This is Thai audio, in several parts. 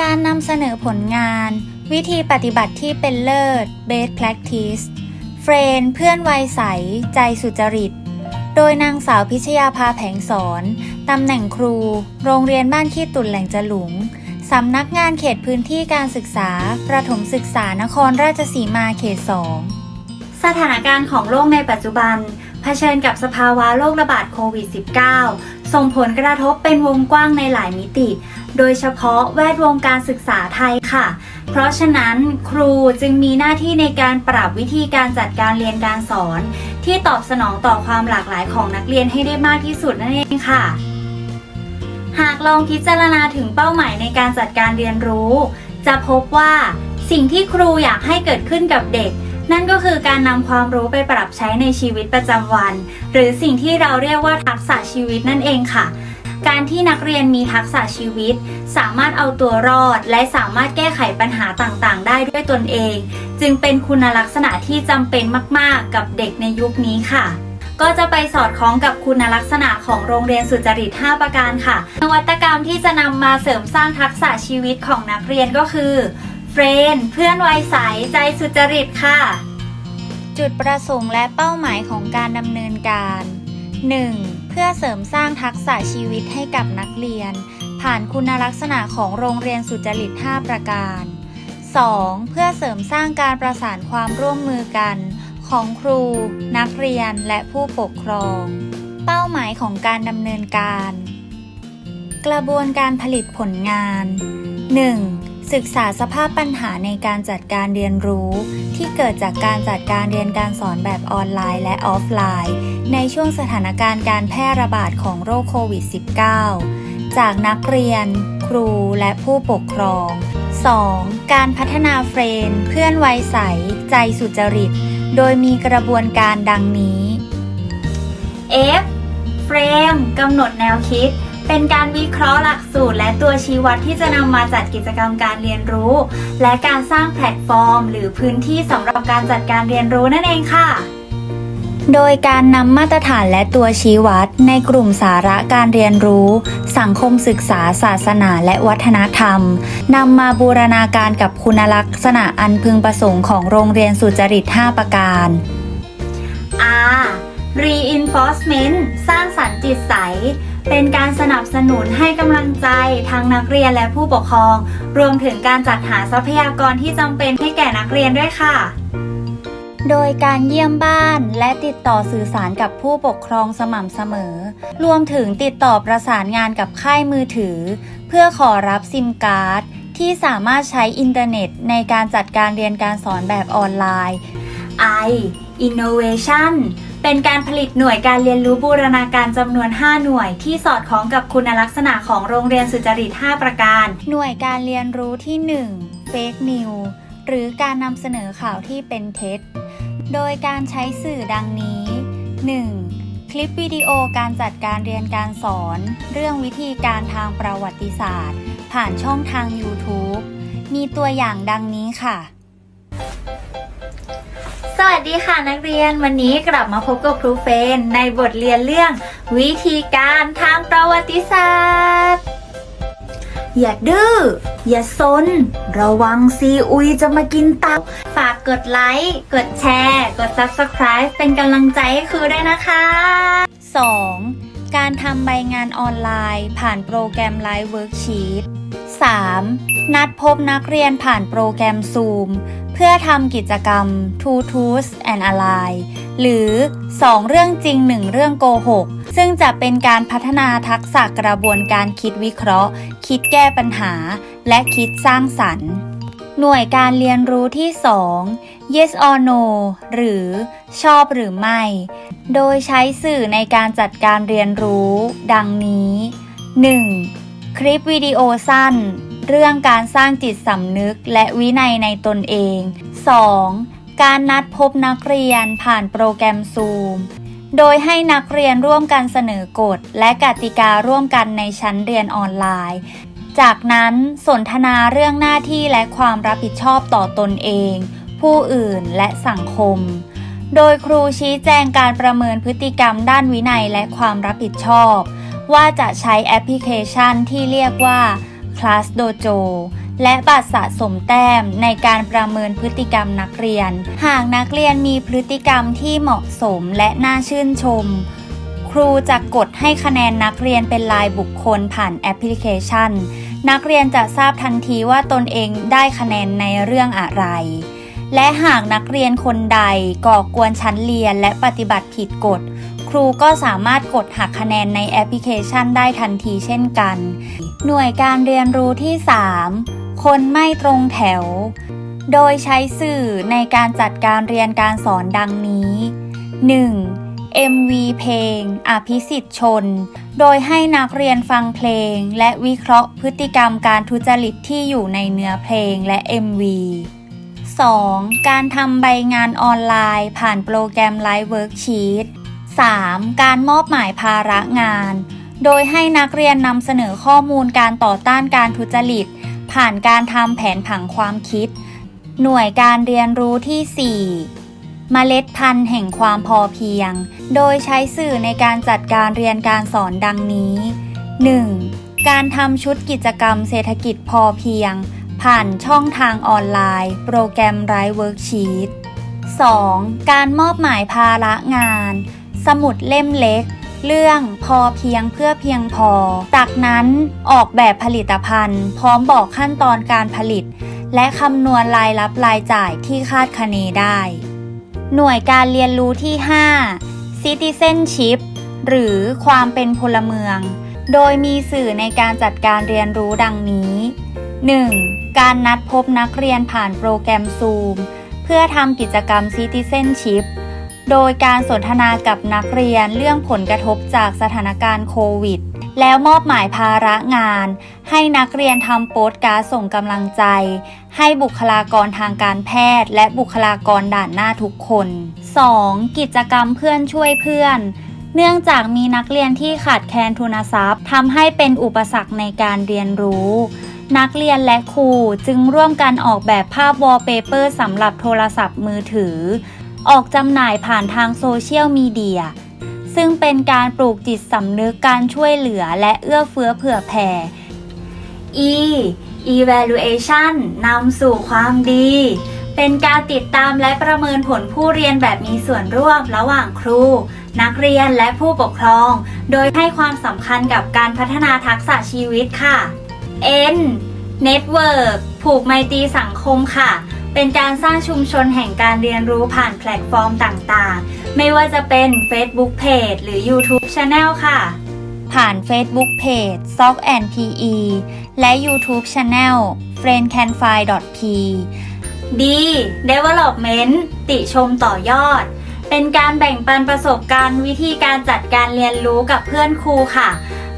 การนำเสนอผลงาน วิธีปฏิบัติที่เป็นเลิศ best practice เฟรนเพื่อนวัยใส ใจสุจริต โดยนางสาวพิชยาภาแผงสอน ตำแหน่งครู โรงเรียนบ้านขี้ตุ่นแหล่งจลุง สำนักงานเขตพื้นที่การศึกษา ประถมศึกษานครราชสีมาเขต 2 สถานการณ์ของโลกในปัจจุบันเผชิญกับสภาวะโรคระบาดโควิด -19 ส่งผลกระทบเป็นวงกว้างในหลายมิติ โดยเฉพาะแวดวงการศึกษาไทยค่ะ เพราะฉะนั้นครูจึงมีหน้าที่ในการปรับวิธีการจัดการเรียนการสอน ที่ตอบสนองต่อความหลากหลายของนักเรียนให้ได้มากที่สุดนั่นเองค่ะ หากลองพิจารณาถึงเป้าหมายในการจัดการเรียนรู้ จะพบว่าสิ่งที่ครูอยากให้เกิดขึ้นกับเด็ก นั่นก็คือการนำความรู้ไปปรับใช้ในชีวิตประจำวัน หรือสิ่งที่เราเรียกว่าทักษะชีวิตนั่นเองค่ะ การที่นักเรียนมีทักษะชีวิต สามารถเอาตัวรอด และสามารถแก้ไขปัญหาต่างๆ ได้ด้วยตนเอง จึงเป็นคุณลักษณะที่จำเป็นมากๆ กับเด็กในยุคนี้ค่ะก็จะไปสอดคล้องกับคุณลักษณะของโรงเรียนสุจริต 5 ประการค่ะ นวัตกรรมที่จะนำมาเสริมสร้างทักษะชีวิตของนักเรียนก็คือ เฟรนเพื่อนวัยใสใจสุจริตค่ะ จุดประสงค์และเป้าหมายของการดำเนินการ 1. เพื่อเสริมสร้างทักษะชีวิตให้กับนักเรียน ผ่านคุณลักษณะของโรงเรียนสุจริต 5 ประการ 2. เพื่อเสริมสร้างการประสานความร่วมมือกัน ของครู นักเรียนและผู้ปกครอง เป้าหมายของการดำเนินการ กระบวนการผลิตผลงาน 1. ศึกษาสภาพปัญหาในการจัดการเรียนรู้ ที่เกิดจากการจัดการเรียนการสอนแบบออนไลน์และออฟไลน์ ในช่วงสถานการณ์การแพร่ระบาดของโรคโควิด -19 จากนักเรียน ครูและผู้ปกครอง 2. การพัฒนาเฟรนเพื่อนวัยใส ใจสุจริต โดยมีกระบวนการดังนี้ F เฟรมกำหนดแนวคิด เป็นการวิเคราะห์หลักสูตร และตัวชี้วัดที่จะนำมาจัดกิจกรรมการเรียนรู้ และการสร้างแพลตฟอร์ม หรือพื้นที่สำหรับการจัดการเรียนรู้นั่นเองค่ะโดยการนำมาตรฐานและตัวชี้วัด ในกลุ่มสาระการเรียนรู้ สังคมศึกษาศาสนาและวัฒนธรรมนำมาบูรณาการกับคุณลักษณะอันพึงประสงค์ของโรงเรียนสุจริต 5 ประการ reinforcement สร้างสรรค์จิตใส เป็นการสนับสนุนให้กำลังใจทั้งนักเรียนและผู้ปกครอง รวมถึงการจัดหาทรัพยากรที่จำเป็นให้แก่นักเรียนด้วยค่ะ โดยการเยี่ยมบ้านและติดต่อสื่อสารกับผู้ปกครองสม่ำเสมอ รวมถึงติดต่อประสานงานกับค่ายมือถือ เพื่อขอรับซิมการ์ดที่สามารถใช้อินเทอร์เน็ตในการจัดการเรียนการสอนแบบออนไลน์ I Innovation เป็นการผลิตหน่วยการเรียนรู้บูรณาการจำนวน 5 หน่วยที่สอดคล้องกับคุณลักษณะของโรงเรียนสุจริต 5 ประการ หน่วยการเรียนรู้ที่ 1 Fake News หรือการนำเสนอข่าวที่เป็นเท็จ โดยการใช้สื่อดังนี้ 1. คลิปวิดีโอการจัดการเรียนการสอน เรื่องวิธีการทางประวัติศาสตร์ ผ่านช่องทาง YouTube มีตัวอย่างดังนี้ค่ะ สวัสดีค่ะนักเรียนวันนี้กลับมาพบกับครูเฟนในบทเรียนเรื่อง วิธีการทางประวัติศาสตร์ อย่าดื้ออย่าซน ระวังซีอุยจะมากินตับฝากกดไลค์ กดแชร์ กด Subscribe เป็นกำลังใจให้ครูด้วยนะคะ 2. การทำใบงานออนไลน์ ผ่านโปรแกรมไลฟ์เวิร์กชีต 3. นัดพบนักเรียนผ่านโปรแกรม Zoom เพื่อทำกิจกรรม Two Truths and a Lie หรือ 2 เรื่องจริง 1 เรื่องโกหก ซึ่งจะเป็นการพัฒนาทักษะกระบวนการคิดวิเคราะห์ คิดแก้ปัญหา และคิดสร้างสรรค์ หน่วยการเรียนรู้ที่ 2 yes or no หรือชอบหรือไม่ โดยใช้สื่อในการจัดการเรียนรู้ ดังนี้ 1. คลิปวิดีโอสั้น เรื่องการสร้างจิตสำนึกและวินัยในตนเอง 2. การนัดพบนักเรียนผ่านโปรแกรม Zoom โดยให้นักเรียนร่วมกันเสนอกฎ และกติการ่วมกันในชั้นเรียนออนไลน์ จากนั้นสนทนาเรื่องหน้าที่และความรับผิดชอบต่อตนเอง ผู้อื่นและสังคม โดยครูชี้แจงการประเมินพฤติกรรมด้านวินัยและความรับผิดชอบ ว่าจะใช้แอปพลิเคชันที่เรียกว่า Class Dojo และบัตรสะสมแต้มในการประเมินพฤติกรรมนักเรียน หากนักเรียนมีพฤติกรรมที่เหมาะสมและน่าชื่นชม ครูจะกดให้คะแนนนักเรียนเป็นรายบุคคลผ่านแอปพลิเคชัน นักเรียนจะทราบทันทีว่าตนเองได้คะแนนในเรื่องอะไร และหากนักเรียนคนใดก่อกวนชั้นเรียนและปฏิบัติผิดกฎ ครูก็สามารถกดหักคะแนนในแอปพลิเคชันได้ทันทีเช่นกัน หน่วยการเรียนรู้ที่ 3 คนไม่ตรงแถว โดยใช้สื่อในการจัดการเรียนการสอนดังนี้ 1. MV เพลง อภิสิทธิ์ชน โดยให้นักเรียนฟังเพลง และวิเคราะห์พฤติกรรมการทุจริตที่อยู่ในเนื้อเพลงและ MV 2. การทำใบงานออนไลน์ ผ่านโปรแกรม Live Worksheet 3. การมอบหมายภาระงาน โดยให้นักเรียนนำเสนอข้อมูลการต่อต้านการทุจริต ผ่านการทำแผนผังความคิด หน่วยการเรียนรู้ที่4เมล็ดพันธุ์แห่งความพอเพียง โดยใช้สื่อในการจัดการเรียนการสอนดังนี้ 1. การทำชุดกิจกรรมเศรษฐกิจพอเพียง ผ่านช่องทางออนไลน์ โปรแกรมไร้เวิร์กชีต 2. การมอบหมายภาระงาน สมุดเล่มเล็ก เรื่องพอเพียงเพื่อเพียงพอ จากนั้นออกแบบผลิตภัณฑ์ พร้อมบอกขั้นตอนการผลิต และคำนวณรายรับรายจ่ายที่คาดคะเนได้ หน่วยการเรียนรู้ที่ 5 Citizenship หรือความเป็นพลเมือง โดยมีสื่อในการจัดการเรียนรู้ดังนี้ 1. การนัดพบนักเรียนผ่านโปรแกรม Zoom เพื่อทำกิจกรรม Citizenship โดยการสนทนากับนักเรียนเรื่องผลกระทบจากสถานการณ์โควิด แล้วมอบหมายภาระงาน ให้นักเรียนทำโปสการ์ดส่งกำลังใจ ให้บุคลากรทางการแพทย์ และบุคลากรด่านหน้าทุกคน 2. กิจกรรมเพื่อนช่วยเพื่อนเนื่องจากมีนักเรียนที่ขาดแคลนทุนทรัพย์ทำให้เป็นอุปสรรคในการเรียนรู้ นักเรียนและครูจึงร่วมกันออกแบบภาพวอลเปเปอร์สำหรับโทรศัพท์มือถือ ออกจำหน่ายผ่านทางโซเชียลมีเดีย ซึ่งเป็นการปลูกจิตสำนึกการช่วยเหลือและเอื้อเฟื้อเผื่อแผ่ E evaluation นำสู่ความดี เป็นการติดตามและประเมินผลผู้เรียนแบบมีส่วนร่วมระหว่างครู นักเรียนและผู้ปกครอง โดยให้ความสำคัญกับการพัฒนาทักษะชีวิตค่ะ N Network ผูกไมตรีสังคมค่ะ เป็นการสร้างชุมชนแห่งการเรียนรู้ผ่านแพลตฟอร์มต่างๆ ไม่ว่าจะเป็น Facebook Page หรือ YouTube Channel ค่ะ ผ่าน Facebook Page s o c and PE และ YouTube Channel friendcanfi.p D Development ติชมต่อยอด เป็นการแบ่งปันประสบการณ์วิธีการจัดการเรียนรู้กับเพื่อนครูค่ะ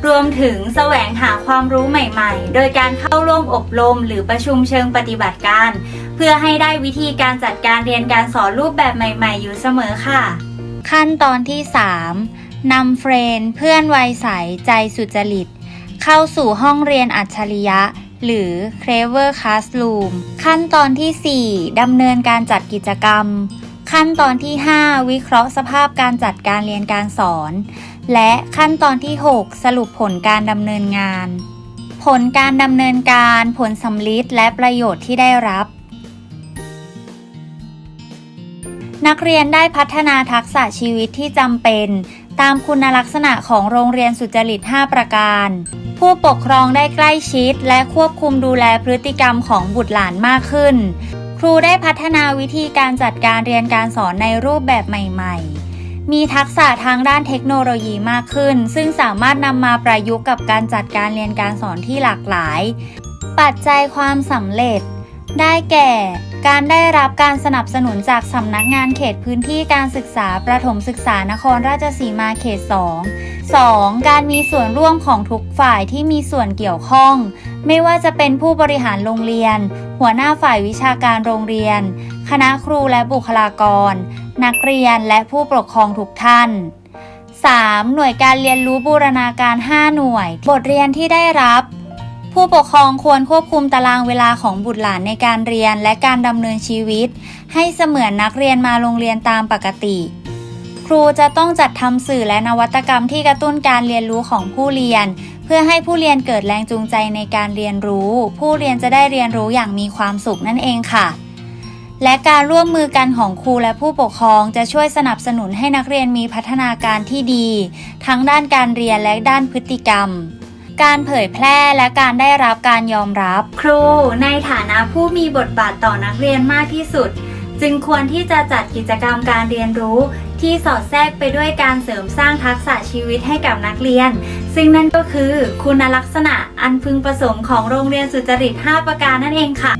รวมถึงแสวงหาความรู้ใหม่ๆ โดยการเข้าร่วมอบรมหรือประชุมเชิงปฏิบัติการ เพื่อให้ได้วิธีการจัดการเรียนการสอนรูปแบบใหม่ๆ อยู่เสมอค่ะ ขั้นตอนที่ 3นำเฟรนเพื่อนวัยใสใจสุจริต เข้าสู่ห้องเรียนอัจฉริยะ หรือ Clever Classroom ขั้นตอนที่ 4ดำเนินการจัดกิจกรรม ขั้นตอนที่ 5 วิเคราะห์สภาพการจัดการเรียนการสอน และขั้นตอนที่ 6 สรุปผลการดำเนินงาน ผลการดำเนินการ ผลสำลิดและประโยชน์ที่ได้รับ นักเรียนได้พัฒนาทักษะชีวิตที่จำเป็น ตามคุณลักษณะของโรงเรียนสุจริต 5 ประการ ผู้ปกครองได้ใกล้ชิด และควบคุมดูแลพฤติกรรมของบุตรหลานมากขึ้น ครูได้พัฒนาวิธีการจัดการเรียนการสอนในรูปแบบใหม่ ๆมีทักษะทางด้านเทคโนโลยีมากขึ้น ซึ่งสามารถนำมาประยุกต์กับการจัดการเรียนการสอนที่หลากหลาย ปัจจัยความสำเร็จ ได้แก่ การได้รับการสนับสนุนจากสำนักงานเขตพื้นที่การศึกษาประถมศึกษานครราชสีมาเขต 2 2. การมีส่วนร่วมของทุกฝ่ายที่มีส่วนเกี่ยวข้อง ไม่ว่าจะเป็นผู้บริหารโรงเรียน หัวหน้าฝ่ายวิชาการโรงเรียน คณะครูและบุคลากร นักเรียนและผู้ปกครองทุกท่าน 3. หน่วยการเรียนรู้บูรณาการ 5 หน่วย บทเรียนที่ได้รับ ผู้ปกครองควรควบคุมตารางเวลาของบุตรหลานในการเรียนและการดำเนินชีวิต ให้เสมือนนักเรียนมาโรงเรียนตามปกติ ครูจะต้องจัดทำสื่อและนวัตกรรมที่กระตุ้นการเรียนรู้ของผู้เรียน เพื่อให้ผู้เรียนเกิดแรงจูงใจในการเรียนรู้ ผู้เรียนจะได้เรียนรู้อย่างมีความสุขนั่นเองค่ะและการร่วมมือกันของครูและผู้ปกครองจะช่วยสนับสนุนให้นักเรียนมีพัฒนาการที่ดี ทั้งด้านการเรียนและด้านพฤติกรรม การเผยแพร่และการได้รับการยอมรับ ครูในฐานะผู้มีบทบาทต่อนักเรียนมากที่สุด จึงควรที่จะจัดกิจกรรมการเรียนรู้ ที่สอดแทรกไปด้วยการเสริมสร้างทักษะชีวิตให้กับนักเรียน ซึ่งนั่นก็คือ คุณลักษณะอันพึงประสงค์ของโรงเรียนสุจริต 5 ประการนั่นเองค่ะ